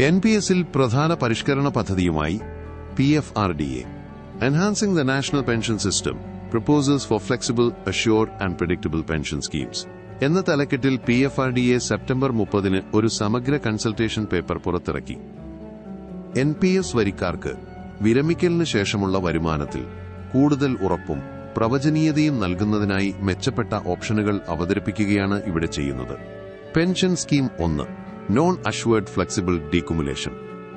N P എസിൽ പ്രധാന പരിഷ്കരണ പദ്ധതിയുമായി P F R D A. Enhancing the national pension system proposals for flexible assured and predictable pension schemes എന്ന തലക്കെട്ടിൽ P F R D A September മുപ്പതിന് ഒരു സമഗ്ര കൺസൾട്ടേഷൻ പേപ്പർ പുറത്തിറക്കി. എൻ പി എസ് വരിക്കാർക്ക് വിരമിക്കലിന് ശേഷമുള്ള വരുമാനത്തിൽ കൂടുതൽ ഉറപ്പും പ്രവചനീയതയും നൽകുന്നതിനായി മെച്ചപ്പെട്ട ഓപ്ഷനുകൾ അവതരിപ്പിക്കുകയാണ് ഇവിടെ ചെയ്യുന്നത്. പെൻഷൻ സ്കീം ഒന്ന് assured flexible decumulation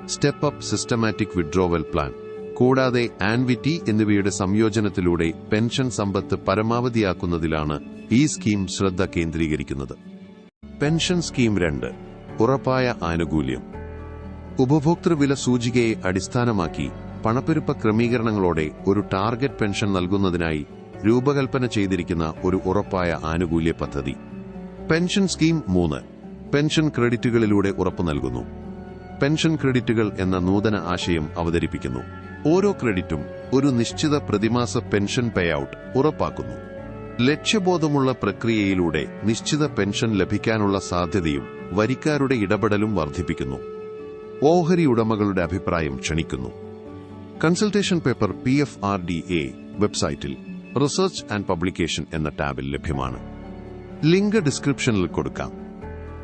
step up systematic withdrawal plan കൂടാതെ ആൻവിറ്റി എന്നിവയുടെ സംയോജനത്തിലൂടെ പെൻഷൻ സമ്പത്ത് പരമാവധിയാക്കുന്നതിലാണ് ഈ സ്കീം ശ്രദ്ധ കേന്ദ്രീകരിക്കുന്നത്. പെൻഷൻ സ്കീം രണ്ട്. ഉറപ്പായ ആനുകൂല്യം. ഉപഭോക്തൃ വില സൂചികയെ അടിസ്ഥാനമാക്കി പണപ്പെരുപ്പ ക്രമീകരണങ്ങളോടെ ഒരു ടാർഗറ്റ് പെൻഷൻ നൽകുന്നതിനായി രൂപകൽപ്പന ചെയ്തിരിക്കുന്ന ഒരു ഉറപ്പായ ആനുകൂല്യ പദ്ധതി. പെൻഷൻ സ്കീം മൂന്ന്. പെൻഷൻ ക്രെഡിറ്റുകളിലൂടെ ഉറപ്പു നൽകുന്നു. പെൻഷൻ ക്രെഡിറ്റുകൾ എന്ന നൂതന ആശയം അവതരിപ്പിക്കുന്നു. ഓരോ ക്രെഡിറ്റും ഒരു നിശ്ചിത പ്രതിമാസ പെൻഷൻ പേഔട്ട് ഉറപ്പാക്കുന്നു. ലക്ഷ്യബോധമുള്ള പ്രക്രിയയിലൂടെ നിശ്ചിത പെൻഷൻ ലഭിക്കാനുള്ള സാധ്യതയും വരിക്കാരുടെ ഇടപെടലും വർദ്ധിപ്പിക്കുന്നു. ഓഹരി ഉടമകളുടെ അഭിപ്രായം ക്ഷണിക്കുന്നു. Consultation paper P F R D A വെബ്സൈറ്റിൽ റിസർച്ച് ആൻഡ് പബ്ലിക്കേഷൻ എന്ന ടാബിൽ ലഭ്യമാണ്. ലിങ്ക് ഡിസ്ക്രിപ്ഷനിൽ കൊടുക്കാം.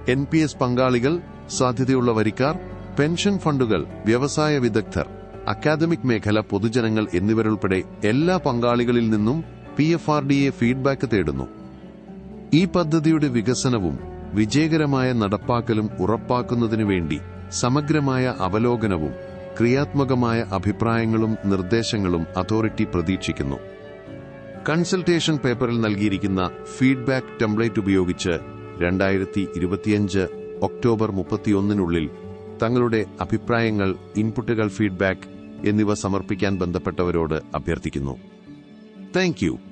എൻ പി എസ് പങ്കാളികൾ സാധ്യതയുള്ള വരിക്കാർ പെൻഷൻ ഫണ്ടുകൾ വ്യവസായ വിദഗ്ധർ അക്കാദമിക് മേഖല പൊതുജനങ്ങൾ എന്നിവരുൾപ്പെടെ എല്ലാ പങ്കാളികളിൽ നിന്നും P F R D A feedback തേടുന്നു. ഈ പദ്ധതിയുടെ വികസനവും വിജയകരമായ നടപ്പാക്കലും ഉറപ്പാക്കുന്നതിനു വേണ്ടി സമഗ്രമായ അവലോകനവും ക്രിയാത്മകമായ അഭിപ്രായങ്ങളും നിർദ്ദേശങ്ങളും അതോറിറ്റി പ്രതീക്ഷിക്കുന്നു. കൺസൾട്ടേഷൻ പേപ്പറിൽ നൽകിയിരിക്കുന്ന ഫീഡ്ബാക്ക് ടെംപ്ലേറ്റ് ഉപയോഗിച്ച് രണ്ടായിരത്തി ഇരുപത്തിയഞ്ച് ഒക്ടോബർ മുപ്പത്തിയൊന്നിനുള്ളിൽ തങ്ങളുടെ അഭിപ്രായങ്ങൾ ഇൻപുട്ടുകൾ ഫീഡ്ബാക്ക് എന്നിവ സമർപ്പിക്കാൻ ബന്ധപ്പെട്ടവരോട് അഭ്യർത്ഥിക്കുന്നു. താങ്ക്